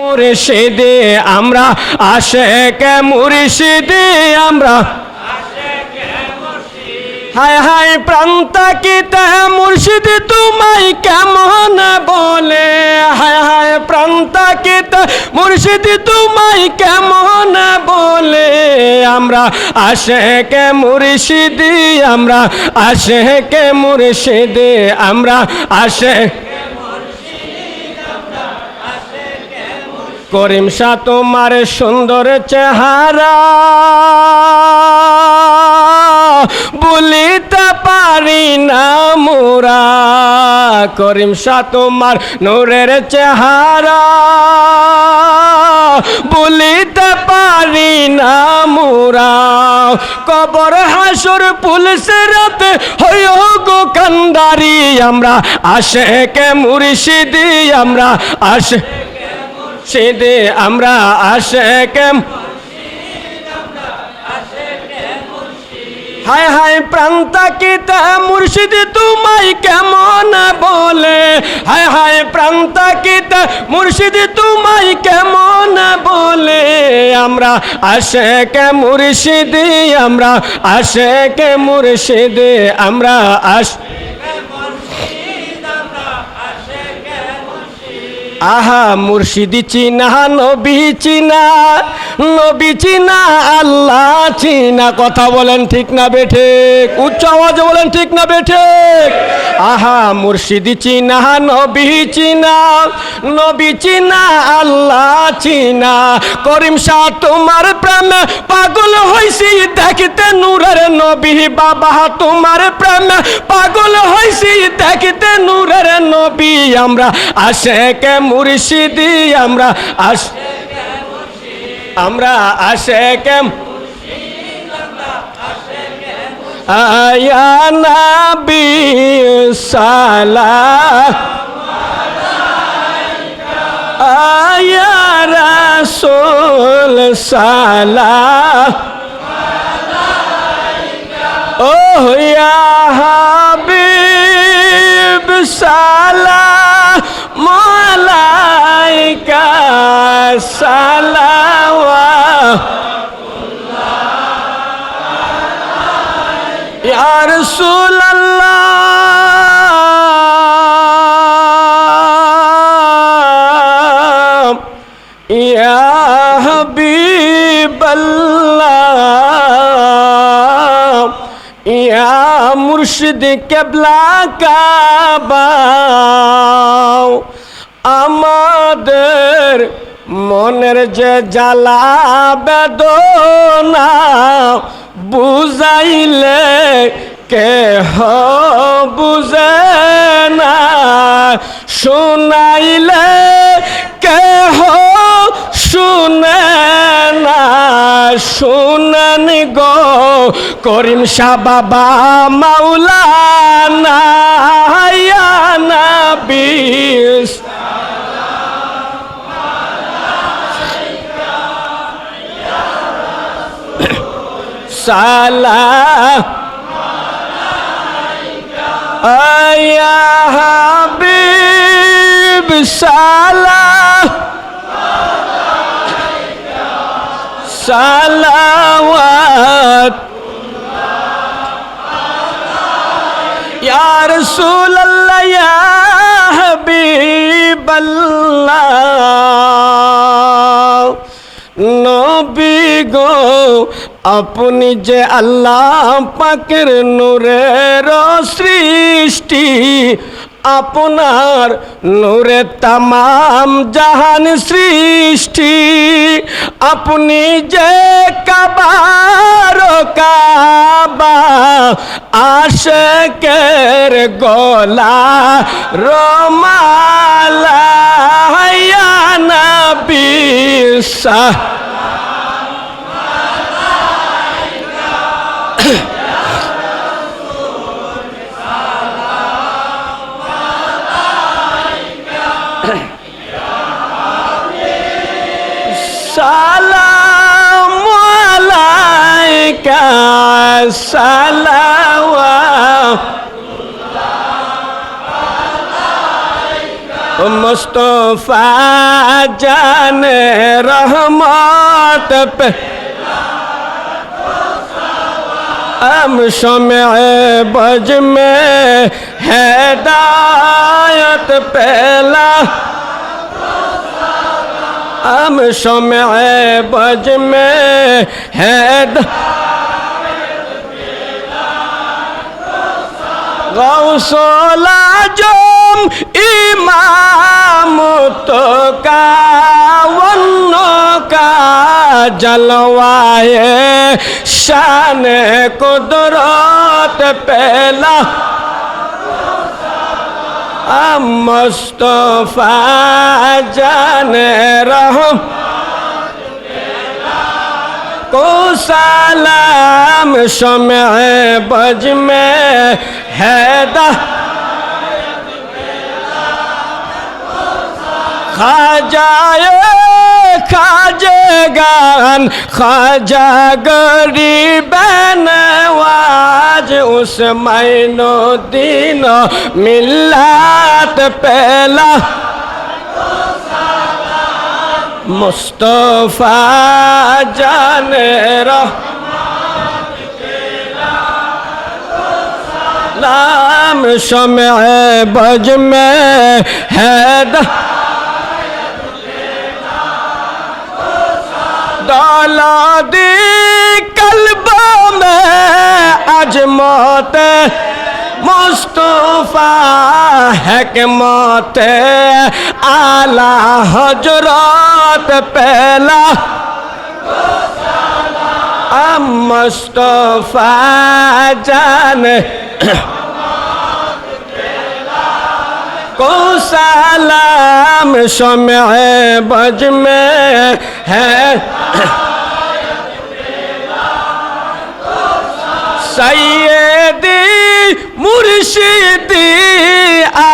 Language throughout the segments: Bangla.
মুর্শিদে আমরা আশেক মুর্শিদে আমরা হায় হায় প্রান্তাকিত মুর্শিদ তোমায় কেমন বলে? হায় হায় প্রান্তাকিত মুর্শিদ তোমায় কেমন বলে? আমরা আশেক মুর্শিদি, আমরা আশেক মুর্শিদে, আমরা আশেক করিম শাহ তোমার সুন্দর চেহারা। বলিতে পারি না মোরা। করিম শাহ তোমার নূরের চেহারা। বলিতে পারি না মোরা। কবর হাসুর পুলিশের রাতে হইও গো কান্দারি। আমরা আশেকে মুর্শিদি, আমরা আশে মুর্শিদে আমরা আশেকে হায় হায় প্রান্তাকিতা মুর্শিদ, তোমায় কেমন বলে? হায় হায় প্রান্তাকিতা মুর্শিদ, তোমায় কেমন বলে? আমরা আশেকে মুর্শিদি, আমরা আশেকে মুর্শিদে, আমরা আশ আহা মুর্শিদি চিনা, নবী চিনা নবী চিনা, আল্লাহ চিনা। কথা বলেন ঠিক না বেঠে উচ্চ আওয়াজে বলেন ঠিক না বেঠে আহা মুর্শিদি চিনা, নবী চিনা নবী চিনা, আল্লাহ চিনা। করিম শাহ, তোমার প্রেমে পাগল হইছি, দেখতে নূরের নবী বাবা, তোমার প্রেমে পাগল হইছি, দেখতে নূরের নবী। আমরা আশেকে মুর্শিদি আমরা আশ আমরা আশেকে আয়া নবী সালাম আয়া রাসূল সালাম ও ইয়া হাবিব সালাম আলাইকা সালাওয়া ইয়া রাসূলাল্লাহ। মুর্শিদ কেবলা কাবাও। আমাদের মনের যে জ্বালা বেদনা বুঝাইলে কেহ বুঝে না। শুনাইলে কেহ শুনে না শুনেন গো করিম শাহ বাবা মাওলানা নবী। সালাম আয়া হাবিব সালাওয়াত। ইয়া রাসূলুল্লাহ ইয়া হাবিবাল্লাহ। নবী গো আপনি যে আল্লাহ পাকের নূরের সৃষ্টি আপনার নূরে তামাম জাহান সৃষ্টি। আপনি যে কাবার কাবা, আশেকের গলা রমালা ইয়া নবী সাহ মুস্তফা জান রহমত পে ام شمع بج میں ہدایت پہلا ام شمع بج میں ہدایت গৌসলা জম ইমামত কাবন্ন কা জলওয়ায়ে শান কুদরত পেলা। মুস্তফা জানে রহম। کو سلام شمع بج میں ہے دا۔ خاجائے کھا جگان کھا جا گری بین واج اس مینو دینوں ملت پہلا۔ মুস্তফা জানে নাম সমে বজ মে হেদ। দলাদি কলব মে আজ মতে مصطفیٰ ہے کہ موت اعلیٰ حجرات پہلا۔ مصطفیٰ جان۔ کو سلام سمع بج میں ہے۔ سید মুর্শিদি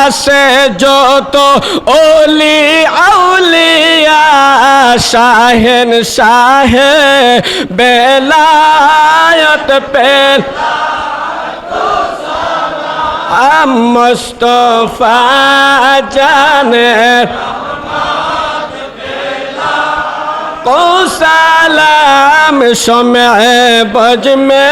আসে যত ওলি আউলিয়া শাহেন শাহে বেলায়ত পেল। মুস্তফা জানের কোসালাম সময় বজমে।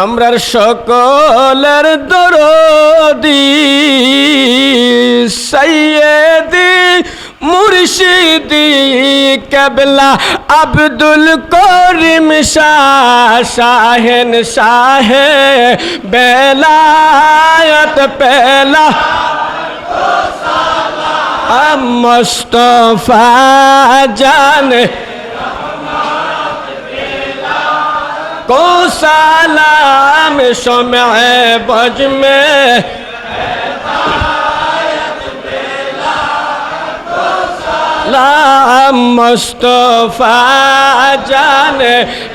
আমরার সকলের দরদি সৈয়দি মুর্শিদি কেবলা আব্দুল করিম শাহ, শাহেন শাহে বেলায়ত পেলা। মুস্তফা জানে کو سلام سمع بج میں لا مصطفیٰ جان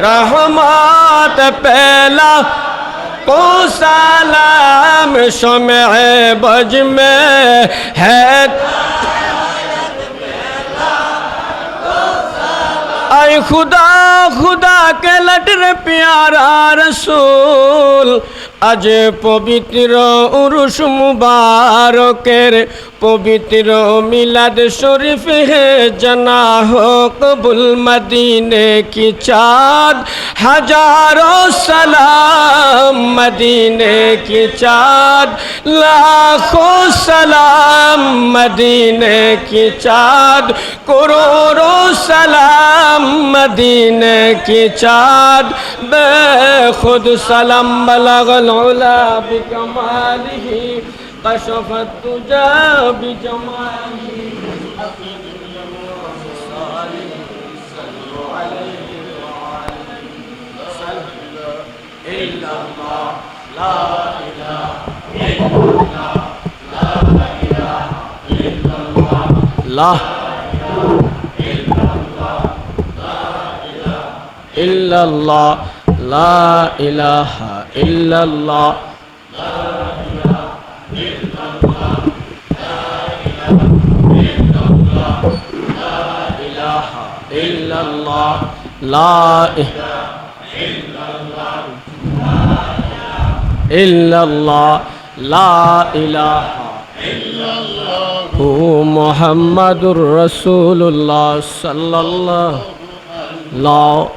رحمت پہلا کو سلام سمع بج میں ہے खुदा खुदा के लटर प्यारा रसूल আজ পবিত্র উরুস মুবারকের পবিত্র মিলাদ শরীফ হে জানা হো কবুল মদিনে কি চাঁদ হাজারো সালাম মদিনে কি চাঁদ লাখো সালাম মদিনে কি চাঁদ করোড়ো সালাম মদিনে কি চাঁদ বেখুদ সালাম بلغ العلا بكماله كشف الدجى بجماله أقدم لموت صلوا عليه إلا الله لا إله إلا الله لا إله إلا الله لا. إلا الله. لا إله إلا الله. إلا الله. لا إلا الله. لا إله إلا الله. هو محمد رسول الله صلى الله لا